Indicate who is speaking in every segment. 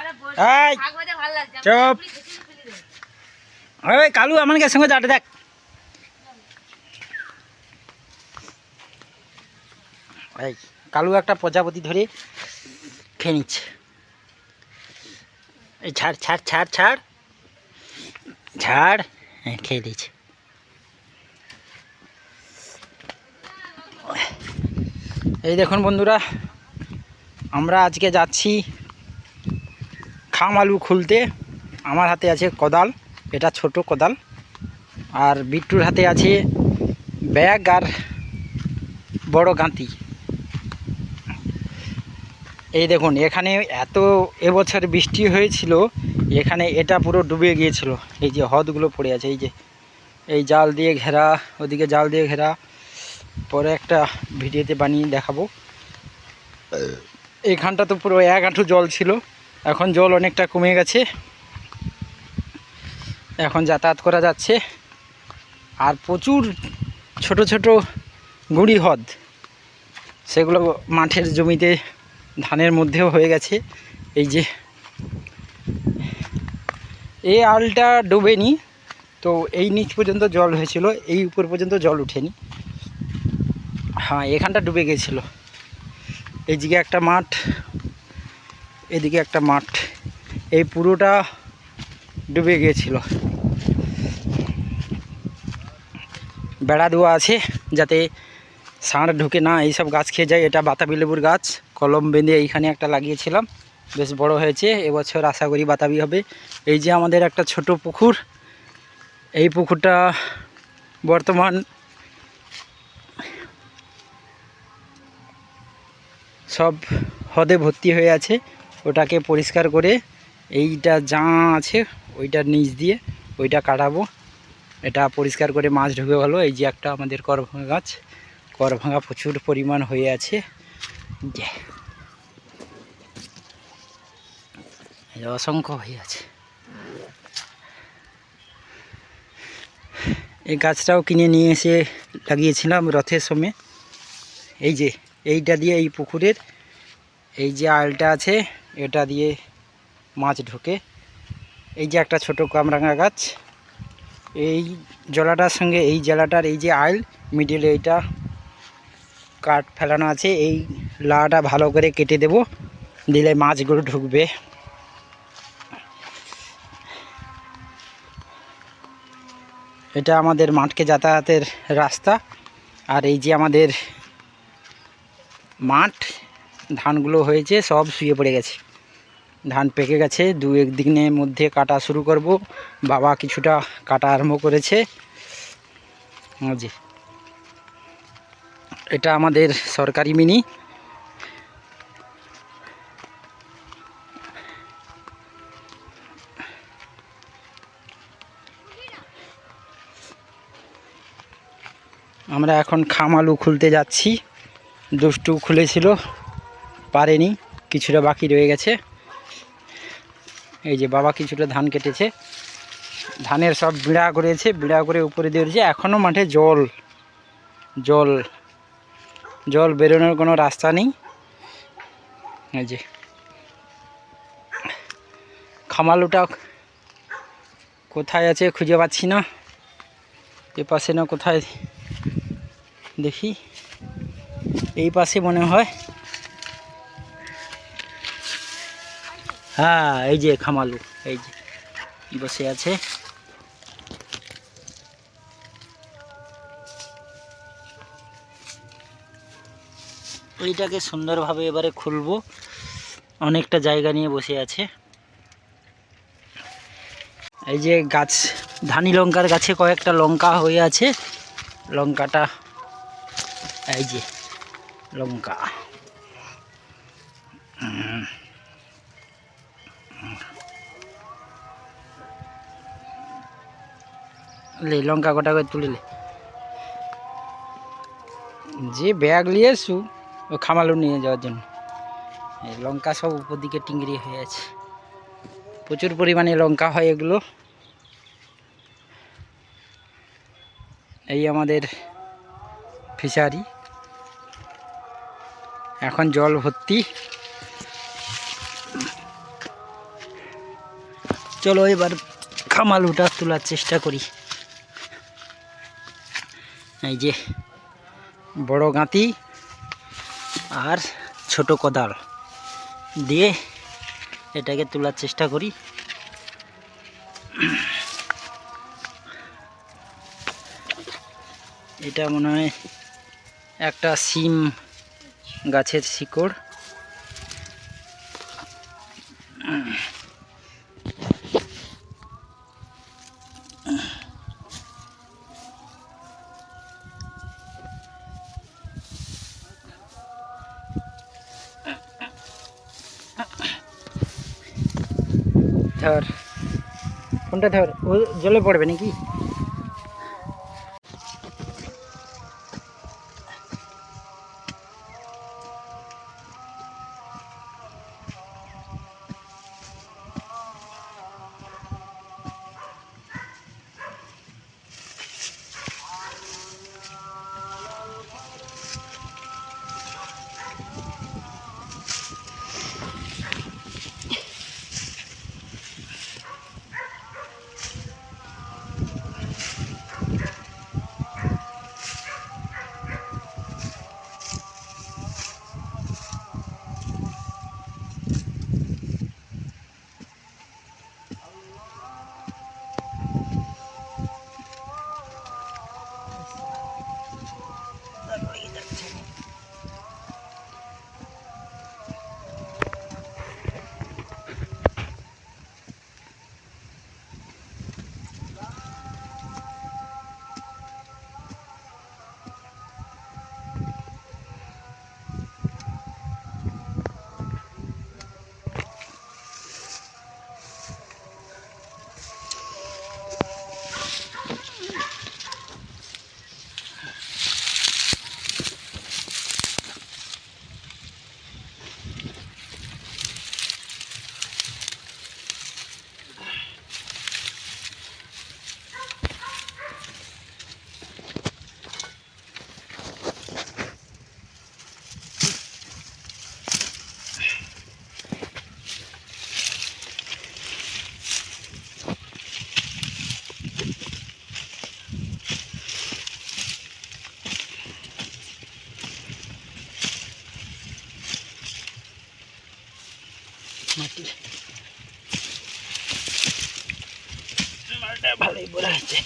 Speaker 1: এই, চুপ। ওই কালু আমাকে সঙ্গে যাটে, দেখ। এই, কালু একটা প্রজাপতি ধরে খেয়ে নিচ্ছে। এই, ছাড় ছাড় ছাড় ছাড়। ছাড়। হ্যাঁ খেয়ে দিয়েছে। এই দেখুন বন্ধুরা, আমরা আজকে যাচ্ছি খাম আলু খুলতে আমার হাতে আছে কোদাল, এটা ছোট কোদাল। আর বিট্টুর হাতে আছে ব্যাগ আর বড় গাঁতি। এই দেখুন, এখানে এত এবছর বৃষ্টি হয়েছিল, এখানে এটা পুরো ডুবে গিয়েছিল। এই যে হদগুলো পড়ে আছে, এই যে, এই জাল দিয়ে ঘেরা, ওদিকে জাল দিয়ে ঘেরা। পরে একটা ভিডিওতে বানিয়ে দেখাবো। এইখানটা তো পুরো এক হাঁটু জল ছিল। এখন জল অনেকটা কমে গেছে। এখন যাতায়াত করা যাচ্ছে। আর প্রচুর ছোট ছোট গুঁড়ি হদ সেগুলো মাঠের জমিতে ধানের মধ্যেও হয়ে গেছে। এই যে এই আলটা ডোবেনি, তো এই নিচ পর্যন্ত জল হয়েছিল, এই উপর পর্যন্ত জল উঠেনি। হ্যাঁ এখানটা ডুবে গিয়েছিল এইদিকে একটা মাঠ এদিকে একটা মাঠ। এই পুরোটা ডুবে গিয়েছিল। বেড়া দেওয়া আছে যাতে ষাঁড় ঢুকে না এইসব গাছ খেয়ে যায়। এটা বাতাবি লেবুর গাছ, কলম বেঁধে এইখানে একটা লাগিয়েছিলাম। বেশ বড় হয়েছে, এবছর আশা করি বাতাবি হবে। এই যে আমাদের একটা ছোট পুকুর, এই পুকুরটা বর্তমান সব হদে ভর্তি হয়ে আছে। ওটাকে পরিষ্কার করে এইটা যা আছে ওইটার নিচ দিয়ে ওইটা কাটাবো। এটা পরিষ্কার করে মাছ ঢুকে গেলো। এই যে একটা আমাদের করভাঙা গাছ। করভাঙা প্রচুর পরিমাণ হয়ে আছে। যে অসংখ্য হয়ে আছে। এই গাছটাও কিনে নিয়ে এসে লাগিয়েছিলাম রথের সময়। এই যে, এইটা দিয়ে এই পুকুরের এই যে আলটা আছে এটা দিয়ে মাছ ঢোকে। এই যে একটা ছোট কামরাঙা গাছ। এই জলাটার সঙ্গে এই জলাটার এই যে আইল মিডিলে এইটা কাঠ ফেলানো আছে। এই লাটা ভালো করে কেটে দেব, দিলে মাছগুলো ঢুকবে। এটা আমাদের মাঠকে যাতায়াতের রাস্তা। আর এই যে আমাদের মাঠ ধানগুলো হয়েছে, সব শুয়ে পড়ে গেছে। ধান পেকে গেছে, দু এক দিনের মধ্যে কাটা শুরু করব। বাবা কিছুটা কাটা আরম্ভ করেছে। জি এটা আমাদের সরকারি মিনি। আমরা এখন খামালু খুলতে যাচ্ছি। দুষ্টু খুলেছিল। পারেনি, কিছুটা বাকি রয়ে গেছে। এই যে বাবা কিছুটা ধান কেটেছে। ধানের সব বিড়া করেছে, বিড়া করে উপরে দিয়ে দিয়েছে। এখনও মাঠে জল জল জল বেরোনোর কোনো রাস্তা নেই। এই যে খামালুটা কোথায় আছে খুঁজে পাচ্ছি না। এ পাশে না কোথায় দেখি। এই পাশে মনে হয় হ্যাঁ এই যে খামালু, এই যে। বসে আছে? ওইটাকে সুন্দরভাবে এবারে খুলবো। অনেকটা জায়গা নিয়ে বসে আছে। এই যে গাছ, ধানি লঙ্কার গাছে কয়েকটা লঙ্কা হয়ে আছে। লঙ্কাটা, এই যে, লঙ্কা। লে, লঙ্কা গোটা করে তুলে লে যে ব্যাগ নিয়ে এসু ও খামালু নিয়ে যাওয়ার জন্য। এই লঙ্কা সব উপর দিকে টিংরি হয়ে আছে। প্রচুর পরিমাণে লঙ্কা হয় এগুলো। এই আমাদের ফিশারি। এখন জল ভর্তি। চলো এবার খামাল উঠা তোলার চেষ্টা করি। এই যে বড় গাঁতি আর ছোট কোদাল দিয়ে এটাকে তোলার চেষ্টা করি। এটা মনে হয় একটা সিম গাছের শিকড়। কোনটা ধর জলে পড়বে নাকি? মাটি মালটা ভালোই বলা আছে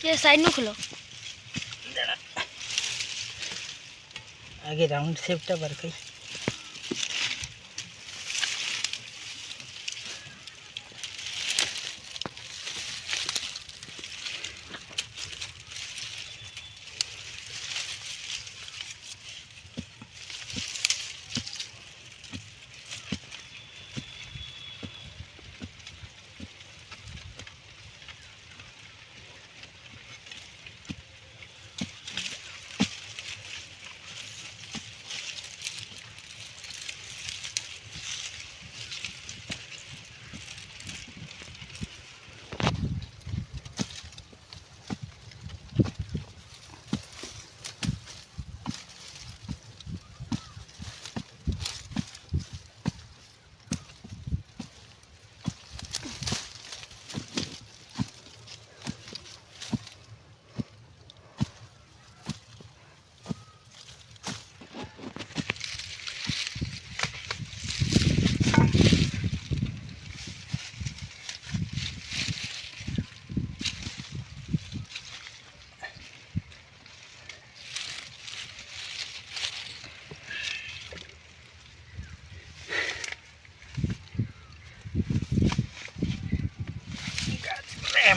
Speaker 2: ये साइड में खुलो
Speaker 1: আগে রাউন্ড শেপটা বার করি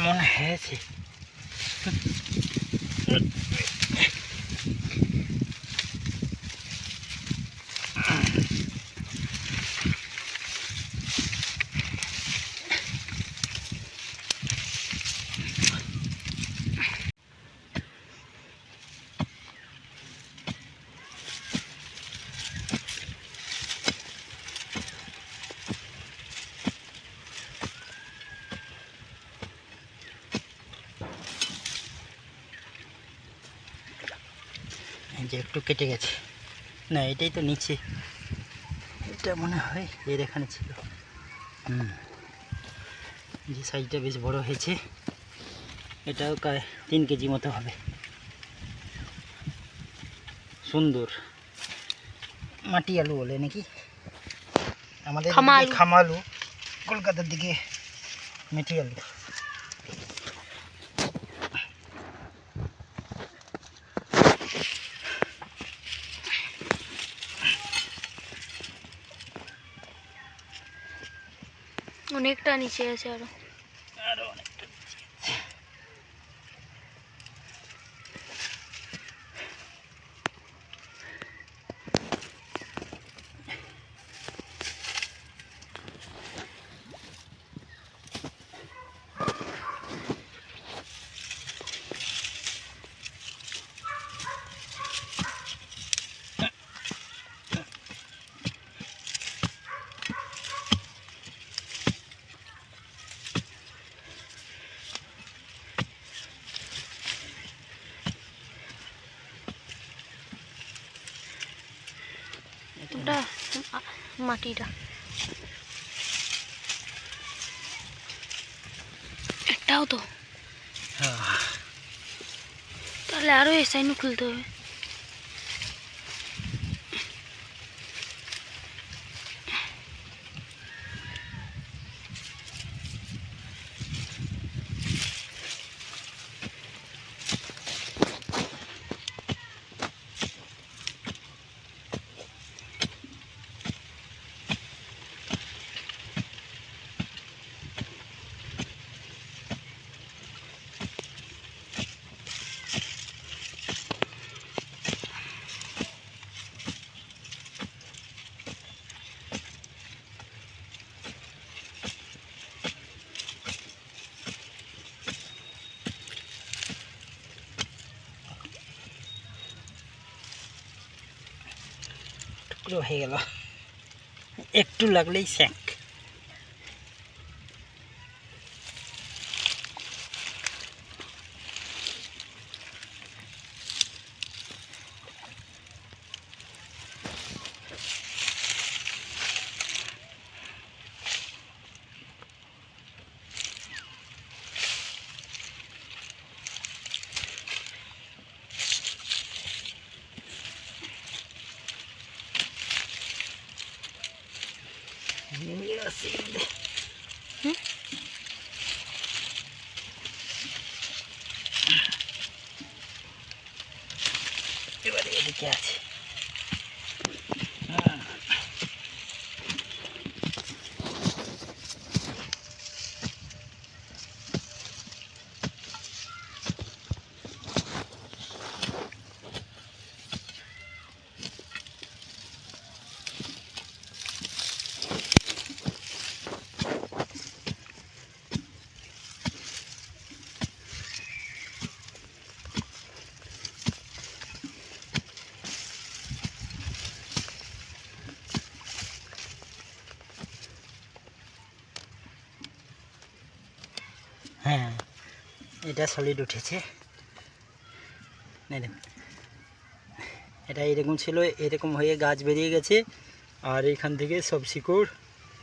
Speaker 1: મને હે છે একটু কেটে গেছে। না এটাই তো নিচে। এটা মনে হয় এর এখানে ছিল। হুম। যে সাইজটা বেশ বড় হয়েছে এটাও প্রায় তিন কেজি মতো হবে। সুন্দর। মাটি আলু বলে নাকি? আমাদের
Speaker 2: খামা
Speaker 1: দিকে
Speaker 2: আলু।
Speaker 1: কলকাতার দিকে মেটি আলু।
Speaker 2: অনেকটা নিচে আছে আরও।
Speaker 1: আরও অনেকটা নিচে আছে।
Speaker 2: ওটা আ- মাটিটা। একটাও তো।
Speaker 1: হ্যাঁ।
Speaker 2: তাহলে আরও এই সাইনও খুলতে হবে।
Speaker 1: টুকরো হয়ে গেল। একটু লাগলেই স্যাঁক see. indi. হ্যাঁ এটা সলিড উঠেছে। দেখুন। এটা এরকম ছিল এরকম হয়ে গাছ বেরিয়ে গেছে আর এখান থেকে সব শিকড়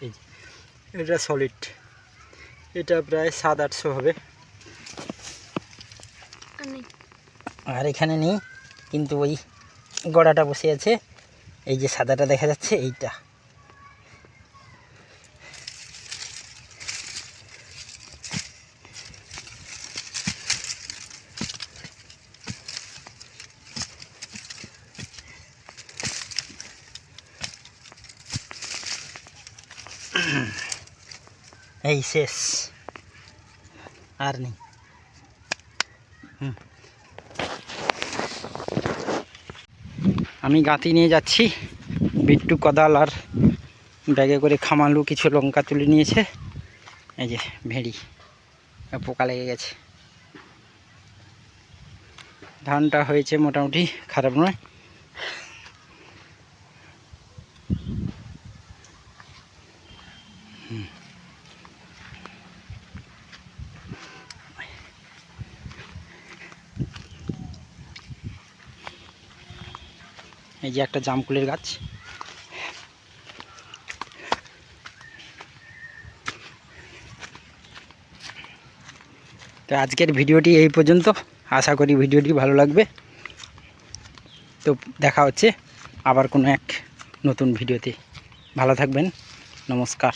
Speaker 1: এই এটা সলিড এটা প্রায় সাত আটশো হবে।
Speaker 2: আর
Speaker 1: এখানে নেই কিন্তু ওই গড়াটা বসে আছে এই যে সাদাটা দেখা যাচ্ছে এইটা। এই আর নেই আমি গাঁতি নিয়ে যাচ্ছি। বিট্টু, কদাল আর ব্যাগে করে খামালু কিছু লঙ্কা তুলে নিয়েছে। এই যে ভেড়ি, পোকা লেগে গেছে। ধানটা হয়েছে মোটামুটি খারাপ নয়। এই যে একটা জামকুলের গাছ। তো আজকের ভিডিওটি এই পর্যন্ত। আশা করি ভিডিওটি ভালো লাগবে। তো দেখা হচ্ছে আবার কোনো এক নতুন ভিডিওতে। ভালো থাকবেন। নমস্কার।